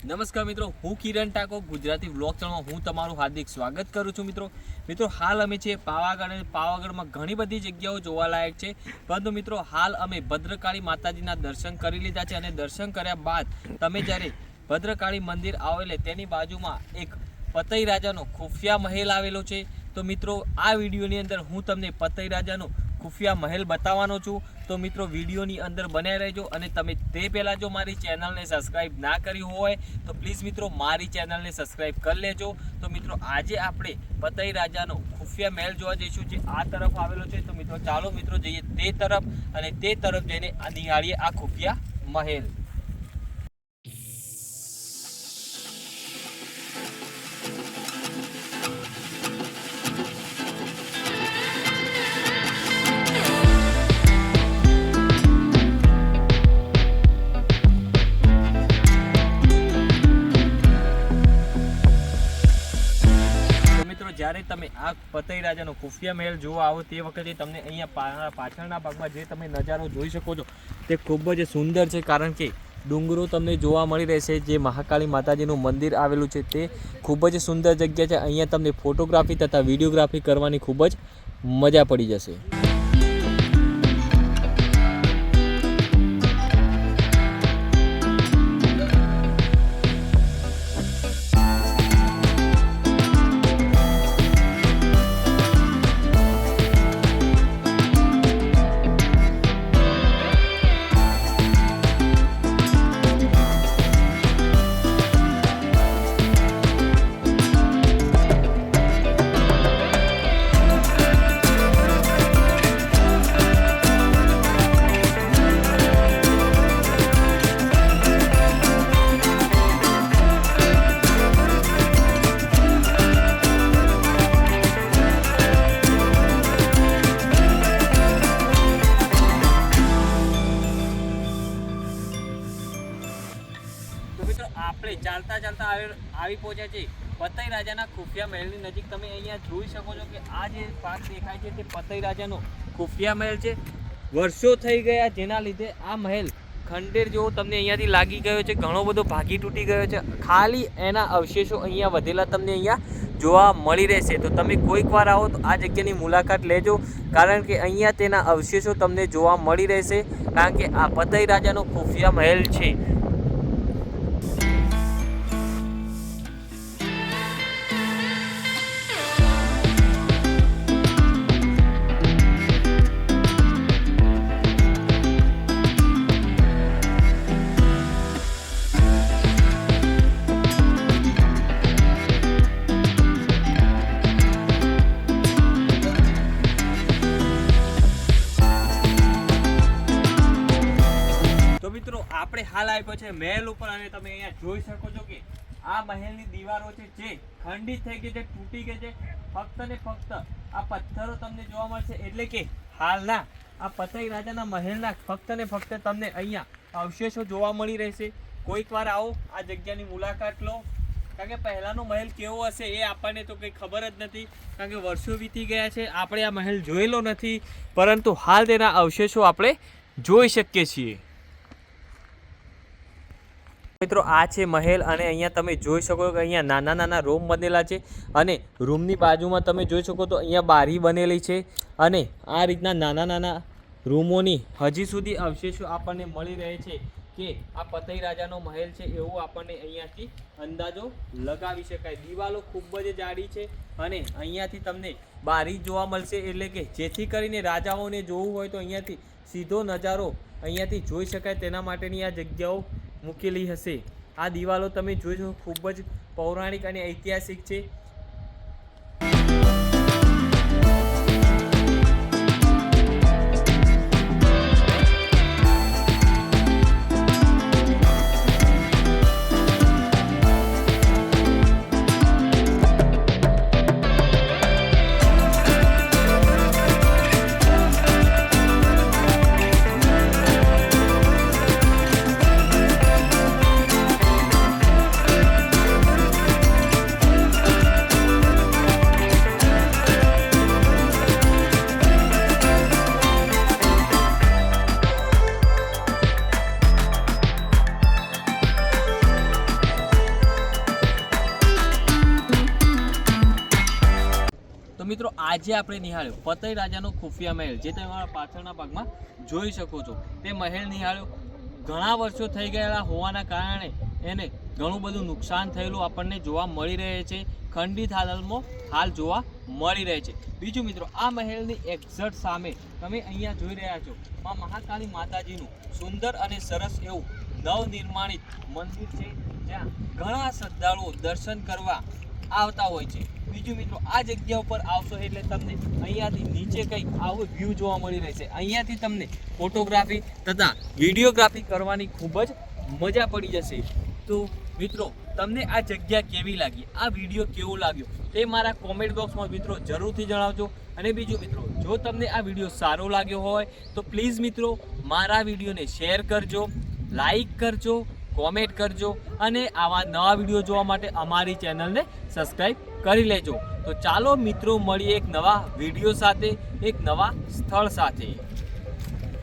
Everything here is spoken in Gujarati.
નમસ્કાર મિત્રો, હું કિરણ ટાકો ગુજરાતી વ્લોગ ચેનલમાં હું તમારું હાર્દિક સ્વાગત કરું છું મિત્રો. મિત્રો, હાલ અમે છે પાવાગઢ અને પાવાગઢમાં ઘણી બધી જગ્યાઓ જોવાલાયક છે. પરંતુ મિત્રો, હાલ અમે ભદ્રકાળી માતાજીના દર્શન કરી લીધા છે અને દર્શન કર્યા બાદ તમે જ્યારે ભદ્રકાળી મંદિર આવેલે તેની બાજુમાં એક પતઈ રાજાનો ખુફિયા મહેલ આવેલો છે. તો મિત્રો, આ વિડીયોની અંદર હું તમને પતઈ રાજાનો ખુફિયા મહેલ બતાવવાનો છું. તો મિત્રો, વિડીયોની અંદર બન્યા રહેજો અને તમે તે પહેલાં જો મારી ચેનલને સબસ્ક્રાઈબ ના કરી હોય, તો પ્લીઝ મિત્રો મારી ચેનલને સબસ્ક્રાઈબ કરી લેજો. તો મિત્રો, આજે આપણે પતઈ રાજાનો ખુફિયા મહેલ જોવા જઈશું જે આ તરફ આવેલો છે. તો મિત્રો, ચાલો મિત્રો જઈએ તે તરફ અને તે તરફ જઈને નિહાળીએ આ ખુફિયા મહેલ. તમે આ પતઈ રાજાનો ખુફિયા મહેલ જોવા આવો તે વખતે તમને અહીંયા પાછળના ભાગમાં જે તમે નજારો જોઈ શકો છો, તે ખૂબ જ સુંદર છે. કારણ કે ડુંગરો તમને જોવા મળી રહેશે. જે મહાકાળી માતાજીનું મંદિર આવેલું છે તે ખૂબ જ સુંદર જગ્યા છે. અહીંયા તમને ફોટોગ્રાફી તથા વિડીયોગ્રાફી કરવાની ખૂબ જ મજા પડી જશે. ચાલતા ચાલતા આવી પહોંચ્યા છે. પતઈ રાજાના ખુફિયા મહેલની નજીક તમે અહીંયા જોઈ શકો છો કે આ જે પાક દેખાય છે તે પતઈ રાજાનો ખુફિયા મહેલ છે. વર્ષો થઈ ગયા જેના લીધે આ મહેલ ખંડેર જેવો તમને અહીંયાથી લાગી ગયો છે. ઘણો બધો ભાગી તૂટી ગયો છે. ખાલી એના અવશેષો અહીંયા વધેલા તમને અહીંયા જોવા મળી રહેશે. તો તમે કોઈક વાર આવો તો આ જગ્યાની મુલાકાત લેજો, કારણ કે અહીંયા તેના અવશેષો તમને જોવા મળી રહેશે, કારણ કે આ પતઈ રાજાનો ખુફિયા મહેલ છે. આપણે હાલ આપ્યો છે મહેલ ઉપર અને તમે અહીંયા જોઈ શકો છો કે આ મહેલની દીવારો છે જે ખંડિત થઈ ગઈ છે, તૂટી ગઈ છે. ફક્ત ને ફક્ત આ પથ્થરો તમને જોવા મળશે. એટલે કે હાલના આ પતઈ રાજાના મહેલના ફક્ત ને ફક્ત તમને અહીંયા અવશેષો જોવા મળી રહેશે. કોઈક વાર આવો, આ જગ્યાની મુલાકાત લો. કારણ કે પહેલાંનો મહેલ કેવો હશે એ આપણને તો કંઈ ખબર જ નથી. કારણ કે વર્ષો વીતી ગયા છે, આપણે આ મહેલ જોયેલો નથી. પરંતુ હાલ તેના અવશેષો આપણે જોઈ શકીએ છીએ. મિત્રો, આ છે મહેલ અને અહીંયા તમે જોઈ શકો કે અહીંયા નાના નાના રૂમ બનેલા છે અને રૂમની બાજુમાં તમે જોઈ શકો તો અહીંયા બારી બનેલી છે અને આ રીતના નાના નાના રૂમોની હજી સુધી અવશેષો આપણને મળી રહે છે કે આ પતઈ રાજાનો મહેલ છે એવું આપણને અહીંયાથી અંદાજો લગાવી શકાય. દિવાલો ખૂબ જ જાડી છે અને અહીંયાથી તમને બારી જોવા મળશે એટલે કે જેથી કરીને રાજાઓને જોવું હોય તો અહીંયાથી સીધો નજારો અહીંયાથી જોઈ શકાય. તેના માટેની આ જગ્યાઓ મૂકેલી હશે. આ દિવાલો તમે જોજો ખૂબ જ પૌરાણિક અને ઐતિહાસિક છે. મિત્રો, આજે આપણે નિહાળ્યો ફતેહ રાજાનો ખુફિયા મહેલ, જે તમે મારા પાછળના ભાગમાં જોઈ શકો છો. તે મહેલ નિહાળ્યો. ઘણા વર્ષો થઈ ગયેલા હોવાના કારણે એને ઘણું બધું નુકસાન થયેલું આપણને જોવા મળી રહે છે. ખંડિત હાલતમાં હાલ જોવા મળી રહે છે. બીજું મિત્રો, આ મહેલની એક્ઝેક્ટ સામે તમે અહીંયા જોઈ રહ્યા છો માં મહાકાળી માતાજીનું સુંદર અને સરસ એવું નવનિર્માણિત મંદિર છે. જ્યાં ઘણા શ્રદ્ધાળુઓ દર્શન કરવા આવતા હોય છે. બીજું મિત્રો, આ જગ્યા ઉપર આવશો એટલે તમને અહીંયાથી નીચે કંઈક આવો વ્યૂ જોવા મળી રહેશે. અહીંયાથી તમને ફોટોગ્રાફી તથા વિડીયોગ્રાફી કરવાની ખૂબ જ મજા પડી જશે. તો મિત્રો, તમને આ જગ્યા કેવી લાગી? આ વીડિયો કેવો લાગ્યો? તે મારા કોમેન્ટ બોક્સમાં મિત્રો જરૂરથી જણાવજો. અને બીજું મિત્રો, જો તમને આ વીડિયો સારો લાગ્યો હોય, તો પ્લીઝ મિત્રો, મારા વિડીયોને શેર કરજો લાઈક કરજો કોમેન્ટ કરજો અને આવા નવા વીડિયો જોવા માટે અમારી ચેનલને સબસ્ક્રાઈબ કરી લેજો. તો ચાલો મિત્રો, મળીએ એક નવા વીડિયો સાથે, એક નવા સ્થળ સાથે.